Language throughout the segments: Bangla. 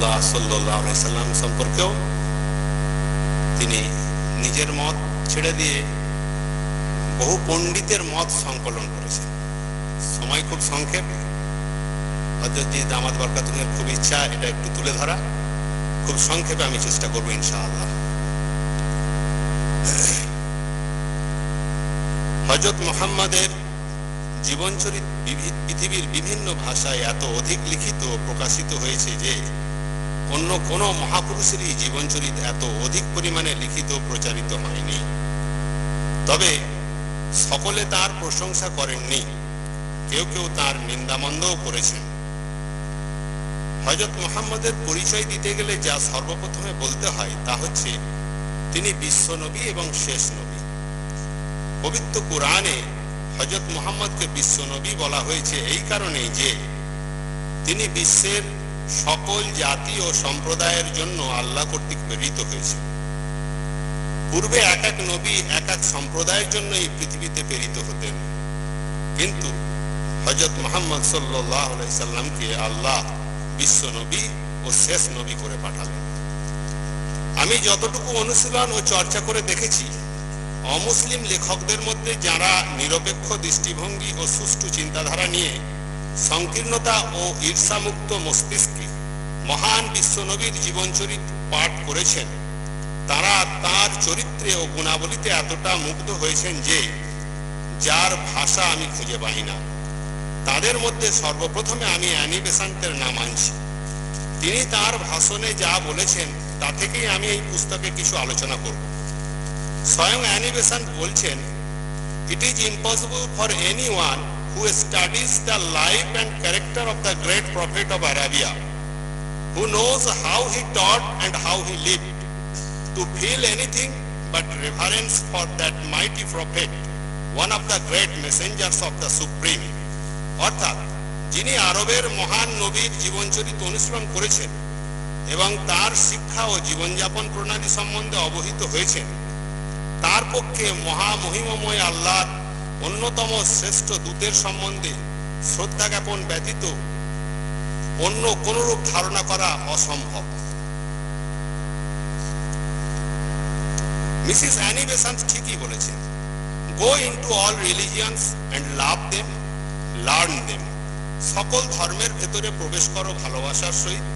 রসুল্লাহ সাল্লাহ সাল্লাম সম্পর্কেও তিনি নিজের মত ছেড়ে দিয়ে বহু পণ্ডিতের মত সংকলন করেছেন। সময় খুব সংক্ষেপ। খুব ইচ্ছা, এটা একটু তুলে ধরা। খুব সংক্ষেপে আমি চেষ্টা করব ইনশাআল্লাহ। হজরত মোহাম্মদের জীবনচরিত পৃথিবীর বিভিন্ন ভাষায় এত অধিক লিখিত প্রকাশিত হয়েছে যে অন্য কোনো মহাপুরুষেরই জীবনচরিত এত অধিক পরিমাণে লিখিত, প্রচারিত হয়নি। তবে সকলে তার প্রশংসা করেননি। কেউ কেউ তার নিন্দামন্দও করেছেন। হজরত মোহাম্মদের পরিচয় দিতে গেলে যা সর্বপ্রথমে বলতে হয় তা হচ্ছে, তিনি বিশ্ব নবী এবং শেষ নবী। পবিত্র কোরআনে হজরত মোহাম্মদকে বিশ্ব নবী বলা হয়েছে এই কারণে যে তিনি বিশ্বের সকল জাতি ও সম্প্রদায়ের জন্য আল্লাহ কর্তৃক প্রেরিত হয়েছে। পূর্বে এক এক নবী, এক এক সম্প্রদায়ের জন্য এই পৃথিবীতে প্রেরিত হতেন। কিন্তু হজরত মোহাম্মদ সাল্লামকে আল্লাহ বিশ্ব নবী ও শেষ নবী করে পাঠালেন। আমি যতটুকু অনুশীলন ও চর্চা করে দেখেছি, অমুসলিম লেখকদের মধ্যে যারা নিরপেক্ষ দৃষ্টিভঙ্গি ও সুষ্ঠু চিন্তাধারা নিয়ে সংকীর্ণতা ও ঈর্ষামুক্ত মস্তিষ্কে মহান বিশ্বনবীর জীবনচরিত পাঠ করেছেন। তারা তার চরিত্রে ও গুণাবলীতে এতটা মুগ্ধ হয়েছেন যে, যার ভাষা আমি খুঁজে পাই না। তাদের মধ্যে সর্বপ্রথমে আমি অ্যানি বেসান্তের নাম আনছি। তিনি তার ভাষণে যা বলেছেন, তা থেকেই আমি এই পুস্তকে কিছু আলোচনা করব। স্বয়ং অ্যানি বেসান্ত বলছেন it is impossible for any one who studies the life and character of the great prophet of Arabia who knows how he taught and how he lived to feel anything but reverence for that mighty prophet, one of the great messengers of the Supreme. অর্থাৎ যিনি আরবের মহান নবীর জীবনচরিত অনুসরণ করেছেন এবং তার শিক্ষা ও জীবনযাপন প্রণালী সম্বন্ধে অবহিত হয়েছেন তার পক্ষে মহামহিমময় আল্লাহর অন্যতম শ্রেষ্ঠ দূতের সম্বন্ধে শ্রদ্ধা জ্ঞাপন ব্যতীত অন্য কোনরূপ ধারণা করা অসম্ভব। মিসিস অ্যানি বেসান্ত ঠিকই বলেছেন go into all religions and love them learn them সকল ধর্মের ভেতরে প্রবেশ করো ভালোবাসার সহিত,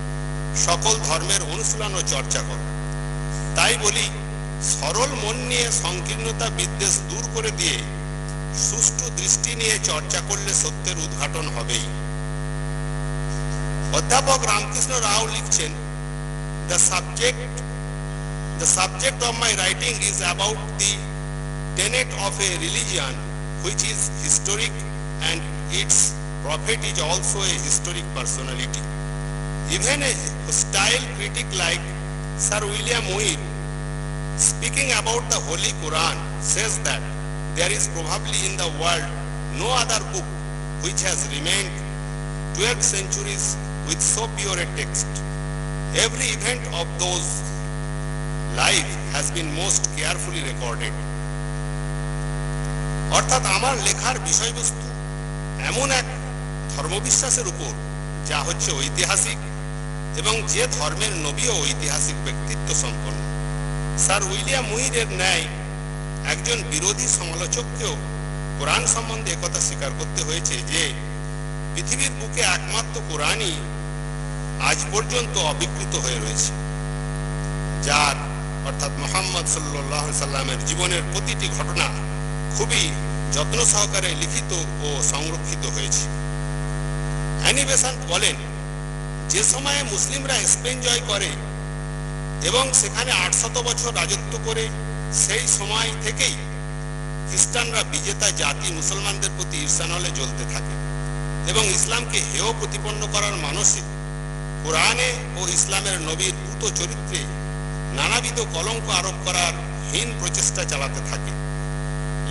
সকল ধর্মের অনুশীলন ও চর্চা করো। তাই বলি, সরল মন নিয়ে সংকীর্ণতা বিদ্বেষ দূর করে দিয়ে সুষ্ঠু দৃষ্টি নিয়ে চর্চা করলে সত্যের উদ্ঘাটন হবেই অধ্যাপক রামকৃষ্ণ রাও লিখছেন the subject the subject of my writing is about the tenet of a religion which is historic and its prophet is also a historic personality. Even a hostile critic like Sir William Muir, speaking about the Holy Quran, says that there is probably in the world no other book which has remained 12 centuries with so pure a text. Every event of those life has been most carefully recorded. অর্থাৎ আমার লেখার বিষয়বস্তু এমন এক ধর্মবিশ্বাসের উপর যা হচ্ছে ঐতিহাসিক এবং যে ধর্মের নবী ও ঐতিহাসিক ব্যক্তিত্ব সম্পন্ন স্যার উইলিয়াম মুইরের ন্যায় একজন বিরোধী সমালোচককেও কোরআন সম্বন্ধে একথা স্বীকার করতে হয়েছে যে, পৃথিবীর বুকে একমাত্র কোরআনই আজ পর্যন্ত অবিকৃত হয়ে রয়েছে। যার, অর্থাৎ মোহাম্মদ সাল্লাহ সাল্লামের জীবনের প্রতিটি ঘটনা খুবই যত্ন সহকারে লিখিত ও সংরক্ষিত হয়েছে। অ্যানি বেসান্ত বলেন, যে সময়ে মুসলিমরা স্পেন জয় করে এবং সেখানে আটশত বছর রাজত্ব করে সেই সময় থেকেই খ্রিস্টানরা বিজেতা জাতি মুসলমানদের প্রতি ঈর্ষানলে জ্বলতে থাকে এবং ইসলামকে হেয় প্রতিপন্ন করার মানসে কোরআনে ও ইসলামের নবীর দ্রুত চরিত্রে নানাবিধ কলঙ্ক আরোপ করার হীন প্রচেষ্টা চালাতে থাকে।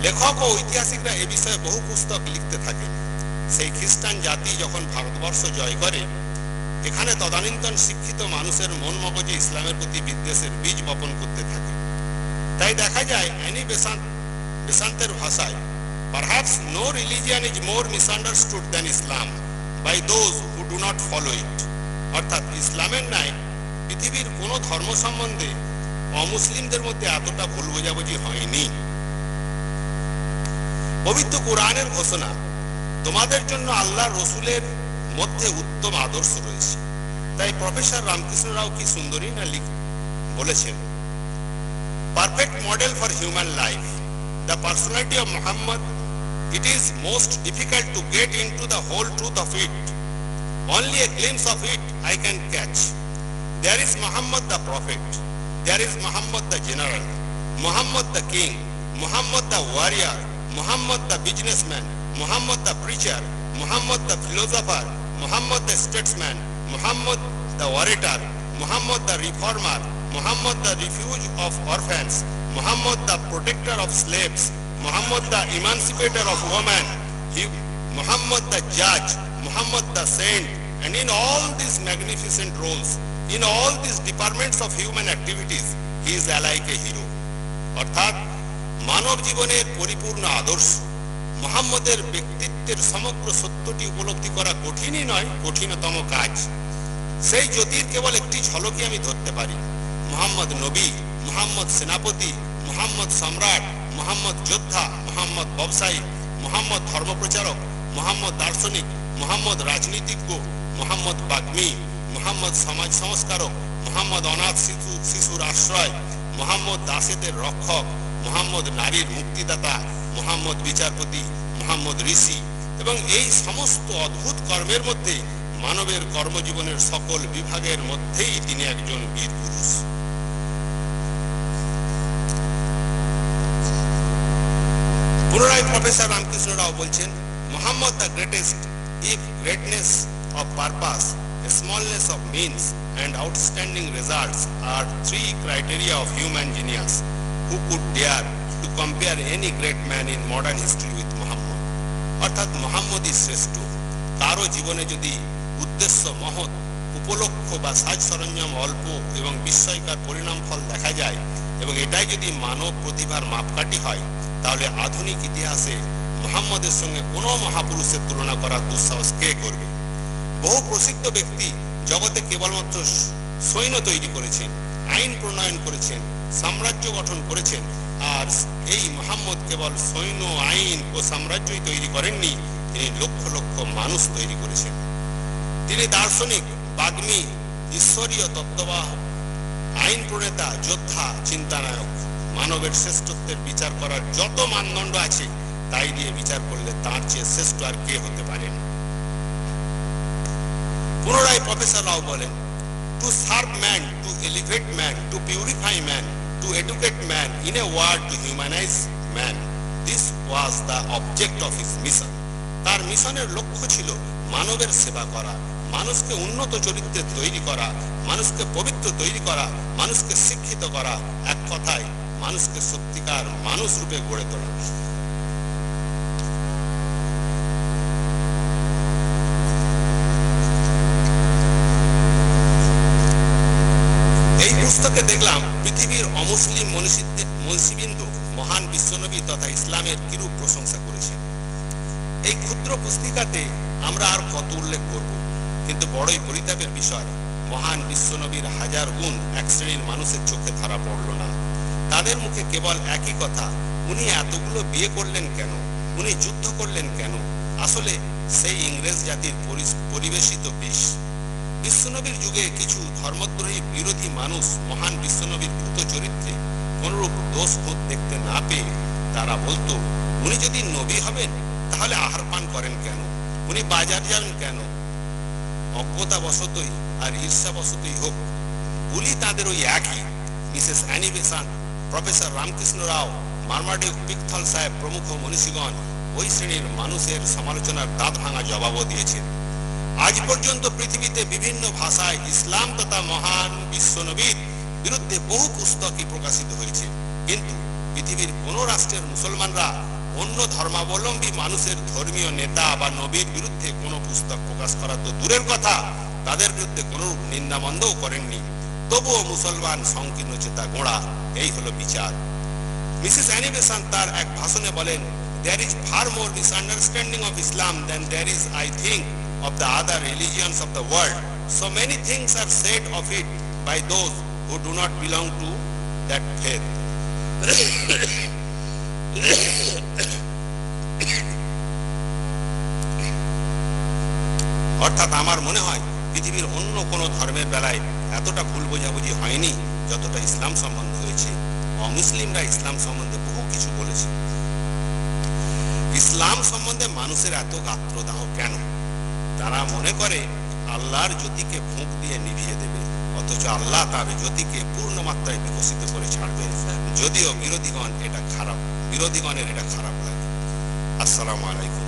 লেখক ও ঐতিহাসিকরা এ বিষয়ে বহু পুস্তক লিখতে থাকে সেই খ্রিস্টান জাতি যখন ভারতবর্ষ জয় করে, এখানে তদানীন্তন শিক্ষিত মানুষের মন মগজে ইসলামের প্রতি বিদ্বেষের বীজ বপন করতে থাকে। তাই দেখা যায় অ্যানি বেসান্ত বেসান্তের ভাষায় perhaps no religion is more misunderstood than Islam by those who do not follow it অর্থাৎ ইসলামের ন্যায় পৃথিবীর কোনো ধর্ম সম্বন্ধে অমুসলিমদের মধ্যে এতটা ভুল বোঝাবুঝি হয়নি। পবিত্র কোরআনের ঘোষণা, তোমাদের জন্য আল্লাহ রসুলের মধ্যে উত্তম আদর্শ রয়েছে। তাই প্রফেসর রামকৃষ্ণ রাও কি সুন্দরী না লিখ, বলেছেন? perfect model for human life. The personality of Muhammad, it is most difficult to get into the whole truth of it. Only a glimpse of it I can catch. There is Muhammad the prophet. There is Muhammad the general. Muhammad the king. Muhammad the warrior. Muhammad the businessman. Muhammad the preacher. Muhammad the philosopher. Muhammad the statesman. Muhammad the orator. Muhammad the reformer. Muhammad the refuge of orphans. Muhammad the protector of slaves. Muhammad the emancipator of women, he, Muhammad the judge, Muhammad the saint, and in all these magnificent roles, in all these departments of human activities, he is alike a hero. অর্থাৎ মানব জীবনের পরিপূর্ণ আদর্শ মোহাম্মদের ব্যক্তিত্বের সমগ্র সত্যটি উপলব্ধি করা কঠিনই নয় কঠিনতম কাজ সেই জ্যোতির কেবল একটি ঝলকই আমি ধরতে পারি মোহাম্মদ নবী, মোহাম্মদ সেনাপতি, মোহাম্মদ সম্রাট, মোহাম্মদ যোদ্ধা, মোহাম্মদ ব্যবসায়ী, মোহাম্মদ ধর্মপ্রচারক, মোহাম্মদ দার্শনিক, মোহাম্মদ রাজনীতিজ্ঞ, মোহাম্মদ বাগ্মী, মোহাম্মদ সমাজ সংস্কারক, মোহাম্মদ অনাথ শিশু, শিশুর আশ্রয়, মোহাম্মদ দাসেদের রক্ষক, মোহাম্মদ নারীর মুক্তিদাতা, মোহাম্মদ বিচারপতি, মোহাম্মদ ঋষি এবং এই সমস্ত অদ্ভুত কর্মের মধ্যে মানবের কর্মজীবনের সকল বিভাগের মধ্যেই তিনি একজন বীর পুরুষ। পুনরায় প্রফেসর রামকৃষ্ণ রাও বলছেন, Muhammad the greatest if greatness of purpose smallness of means and outstanding results are three criteria of human genius who could dare to compare any great man in modern history with Muhammad অর্থাৎ মোহাম্মদই শ্রেষ্ঠ। তারও জীবনে যদি উদ্দেশ্য, মহৎ, উপলক্ষ বা সাজ সরঞ্জাম অল্প এবং বিস্ময়কার পরিণাম ফল দেখা যায় এবং এটাই যদি মানব প্রতিভার মাপকাঠি হয় তাহলে আধুনিক ইতিহাসে মোহাম্মদের সঙ্গে কোনো মহাপুরুষের তুলনা করার দুঃসাহস কে করবে? বহু প্রসিদ্ধ ব্যক্তি জগতে কেবলমাত্র সৈন্য তৈরি করেছেন, আইন প্রণয়ন করেছেন, সাম্রাজ্য গঠন করেছেন, আর এই মোহাম্মদ কেবল সৈন্য, আইন ও সাম্রাজ্যই তৈরি করেননি, তিনি লক্ষ লক্ষ মানুষ তৈরি করেছেন। তিনি দার্শনিক, বাগ্মী, ঈশ্বরীয় তত্ত্ববাহক আইন প্রণেতা, যোদ্ধা, চিন্তানায়ক। মানবের শ্রেষ্ঠত্বের বিচার করার যত মানদণ্ড আছে, তাই দিয়ে বিচার করলে তার চেয়ে শ্রেষ্ঠ আর কে হতে পারেন পুনরায় প্রফেসর রাও বলেন to serve man to elevate man to purify man to educate man in a word to humanise man this was the object of his mission তার মিশনের লক্ষ্য ছিল মানবের সেবা করা, মানুষকে উন্নত চরিত্রে তৈরি করা, মানুষকে পবিত্র তৈরি করা, মানুষকে শিক্ষিত করা। এক কথায় মানুষকে সত্যিকার মানুষ রূপে গড়ে তোলা। পুস্তকে দেখলাম পৃথিবীর অমুসলিম মহান বিশ্বনবী তথা ইসলামের কিরূপ প্রশংসা করেছেন। এই ক্ষুদ্র পুস্তিকাতে আমরা আর কত উল্লেখ করব, কিন্তু বড়ই পরিতাপের বিষয়, মহান বিশ্বনবীর হাজার গুণ এক শ্রেণির মানুষের চোখে ধরা পড়ল না। তাদের মুখে কেবল একই কথা, উনি এতগুলো বিয়ে করলেন কেন? উনি যুদ্ধ করলেন কেন? আসলে সেই ইংরেজ জাতির পরিবেশিত বিষ। বিশ্বনবীর যুগে কিছু ধর্মদ্রোহী বিরোধী মানুষ মহান বিশ্বনবীর দ্রুত চরিত্রে কোনরূপ দোষ বোধ দেখতে না পেয়ে তারা বলতো, উনি যদি নবী হবেন, তাহলে আহার পান করেন কেন? উনি বাজার যান কেন? অজ্ঞতা বশতই আর ঈর্ষা বশতই হোক, বলি তাদের ওই একই, Mrs Annie Besant professor Ramakrishna Rao Marmaduke Pickthall সাহেব প্রমুখ মনীষীগণ ওই শ্রেণির মানুষের সমালোচনার দাঁত ভাঙা জবাবও দিয়েছেন। আজ পর্যন্ত পৃথিবীতে বিভিন্ন ভাষায় ইসলাম তথা মহান বিশ্বনবীর বিরুদ্ধে বহু পুস্তকই প্রকাশিত হয়েছে। কিন্তু পৃথিবীর কোন রাষ্ট্রের মুসলমানরা অন্য ধর্মাবলম্বী মানুষের ধর্মীয় নেতা বা নবীর বিরুদ্ধে কোনো পুস্তক প্রকাশ করা তো দূরের কথা, তাদের বিরুদ্ধে কোনো নিন্দামন্দও করেননি। তবুও মুসলমান সংকীর্ণ চেতা গোড়া এই হলো বিচার মিসেস অ্যানিবেসান তার এক ভাষণে বলেন there is far more misunderstanding of Islam than there is, I think, of the other religions of the world. So many things are said of it by those who do not belong to that faith. অর্থাৎ আমার মনে হয় পৃথিবীর অন্য কোনো ধর্মের বেলায় এতটা ভুল বোঝাবুঝি হয়নি যতটা ইসলাম সম্বন্ধে হয়েছে। অমুসলিমরা ইসলাম সম্বন্ধে বহু কিছু বলেছে। ইসলাম সম্বন্ধে মানুষের এত গাত্রদাহ কেন? তারা মনে করে আল্লাহর জ্যোতিকে ফুঁক দিয়ে নিভিয়ে দেবে, অথচ আল্লাহ তার জ্যোতিকে পূর্ণ মাত্রায় বিকশিত করে ছাড়বে যদিও বিরোধীগণ এটা খারাপ, বিরোধীগণের এটা খারাপ লাগে। আসসালামু আলাইকুম।